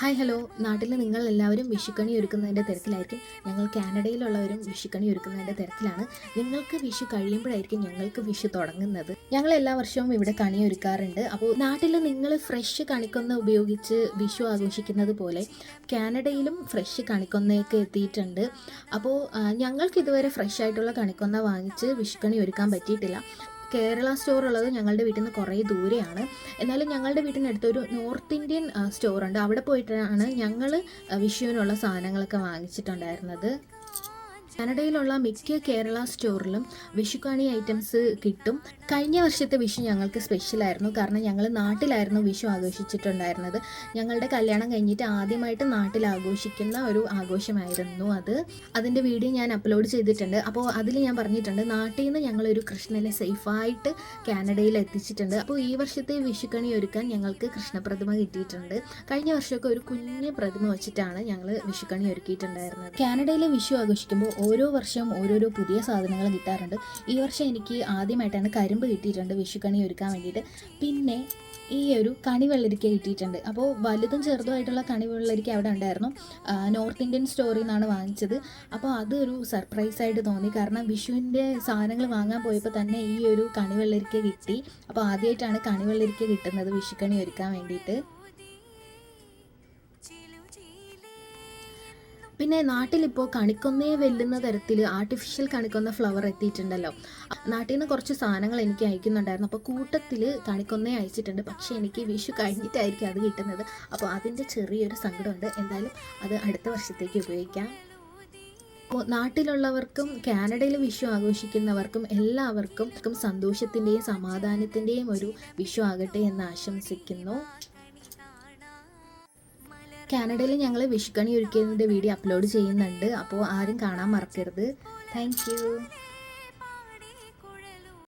Hi hello നാട്ടിൽ നിങ്ങൾ എല്ലാവരും വിഷുക്കണി ഒരുക്കുന്നതിന്റെ തിരക്കിലായിരിക്കും. ഞങ്ങൾ കാനഡയിലുള്ളവരും വിഷുക്കണി ഒരുക്കുന്നതിന്റെ തിരക്കിലാണ്. നിങ്ങൾക്ക് വിഷു കഴിയുമ്പോഴായിരിക്കും ഞങ്ങൾക്ക് വിഷു തുടങ്ങുന്നത്. ഞങ്ങൾ എല്ലാ വർഷവും ഇവിടെ കണി ഒരുക്കാറുണ്ട്. അപ്പോൾ നാട്ടിൽ നിങ്ങൾ ഫ്രഷ് കണിക്കൊന്ന ഉപയോഗിച്ച് വിഷു ആഘോഷിക്കുന്നത് പോലെ കാനഡയിലും ഫ്രഷ് കണിക്കൊന്നയൊക്കെ എത്തിയിട്ടുണ്ട്. അപ്പോൾ ഞങ്ങൾക്ക് ഇതുവരെ ഫ്രഷ് ആയിട്ടുള്ള കണിക്കൊന്ന വാങ്ങിച്ച് വിഷുക്കണി ഒരുക്കാൻ പറ്റിയിട്ടില്ല. കേരള സ്റ്റോർ ഉള്ളത് ഞങ്ങളുടെ വീട്ടിൽ നിന്ന് കുറേ ദൂരെയാണ്. എന്നാലും ഞങ്ങളുടെ വീട്ടിനടുത്ത് ഒരു നോർത്ത് ഇന്ത്യൻ സ്റ്റോർ ഉണ്ട്. അവിടെ പോയിട്ടാണ് ഞങ്ങൾ വിഷുവിനുള്ള സാധനങ്ങളൊക്കെ വാങ്ങിച്ചിട്ടുണ്ടായിരുന്നത്. കാനഡയിലുള്ള മിക്ക കേരള സ്റ്റോറിലും വിഷുക്കണി ഐറ്റംസ് കിട്ടും. കഴിഞ്ഞ വർഷത്തെ വിഷു ഞങ്ങൾക്ക് സ്പെഷ്യലായിരുന്നു കാരണം ഞങ്ങൾ നാട്ടിലായിരുന്നു വിഷു ആഘോഷിച്ചിട്ടുണ്ടായിരുന്നത്. ഞങ്ങളുടെ കല്യാണം കഴിഞ്ഞിട്ട് ആദ്യമായിട്ട് നാട്ടിൽ ആഘോഷിക്കുന്ന ഒരു ആഘോഷമായിരുന്നു അത്. അതിന്റെ വീഡിയോ ഞാൻ അപ്ലോഡ് ചെയ്തിട്ടുണ്ട്. അപ്പോൾ അതിൽ ഞാൻ പറഞ്ഞിട്ടുണ്ട് നാട്ടിൽ നിന്ന് ഞങ്ങളൊരു കൃഷ്ണനെ സേഫായിട്ട് കാനഡയിൽ എത്തിച്ചിട്ടുണ്ട്. അപ്പോൾ ഈ വർഷത്തെ വിഷുക്കണി ഒരുക്കാൻ ഞങ്ങൾക്ക് കൃഷ്ണപ്രതിമ കിട്ടിയിട്ടുണ്ട്. കഴിഞ്ഞ വർഷമൊക്കെ ഒരു കുഞ്ഞ് പ്രതിമ വെച്ചിട്ടാണ് ഞങ്ങൾ വിഷുക്കണി ഒരുക്കിയിട്ടുണ്ടായിരുന്നത്. കാനഡയിലെ വിഷു ആഘോഷിക്കുമ്പോൾ ഓരോ വർഷവും ഓരോരോ പുതിയ സാധനങ്ങൾ കിട്ടാറുണ്ട്. ഈ വർഷം എനിക്ക് ആദ്യമായിട്ടാണ് കരിമ്പ് കിട്ടിയിട്ടുണ്ട് വിഷുക്കണി ഒരുക്കാൻ വേണ്ടിയിട്ട്. പിന്നെ ഈ ഒരു കണി വെള്ളരിക്ക കിട്ടിയിട്ടുണ്ട്. അപ്പോൾ വലുതും ചെറുതുമായിട്ടുള്ള കണി വെള്ളരിക്ക അവിടെ ഉണ്ടായിരുന്നു. നോർത്ത് ഇന്ത്യൻ സ്റ്റോറിൽ നിന്നാണ് വാങ്ങിച്ചത്. അപ്പോൾ അതൊരു സർപ്രൈസായിട്ട് തോന്നി. കാരണം വിഷുവിന്റെ സാധനങ്ങൾ വാങ്ങാൻ പോയപ്പോൾ തന്നെ ഈ ഒരു കണി വെള്ളരിക്ക കിട്ടി. അപ്പോൾ ആദ്യമായിട്ടാണ് കണി വെള്ളരിക്ക കിട്ടുന്നത് വിഷുക്കണി ഒരുക്കാൻ വേണ്ടിയിട്ട്. പിന്നെ നാട്ടിലിപ്പോൾ കണിക്കൊന്നയെ വെല്ലുന്ന തരത്തിൽ ആർട്ടിഫിഷ്യൽ കണിക്കൊന്ന ഫ്ലവർ എത്തിയിട്ടുണ്ടല്ലോ. നാട്ടിൽ നിന്ന് കുറച്ച് സാധനങ്ങൾ എനിക്ക് അയക്കുന്നുണ്ടായിരുന്നു. അപ്പോൾ കൂട്ടത്തിൽ കണിക്കൊന്നയെ അയച്ചിട്ടുണ്ട്. പക്ഷേ എനിക്ക് വിഷു കഴിഞ്ഞിട്ടായിരിക്കും അത് കിട്ടുന്നത്. അപ്പോൾ അതിന്റെ ചെറിയൊരു സങ്കടമുണ്ട്. എന്തായാലും അത് അടുത്ത വർഷത്തേക്ക് ഉപയോഗിക്കാം. നാട്ടിലുള്ളവർക്കും കാനഡയിൽ വിഷു ആഘോഷിക്കുന്നവർക്കും എല്ലാവർക്കും സന്തോഷത്തിന്റെയും സമാധാനത്തിന്റെയും ഒരു വിഷു ആകട്ടെ എന്ന് ആശംസിക്കുന്നു. കാനഡയിൽ ഞങ്ങൾ വിഷ്കണി ഒരുക്കിയതിന്റെ വീഡിയോ അപ്ലോഡ് ചെയ്യുന്നുണ്ട്. അപ്പോൾ ആരും കാണാൻ മറക്കരുത്. താങ്ക്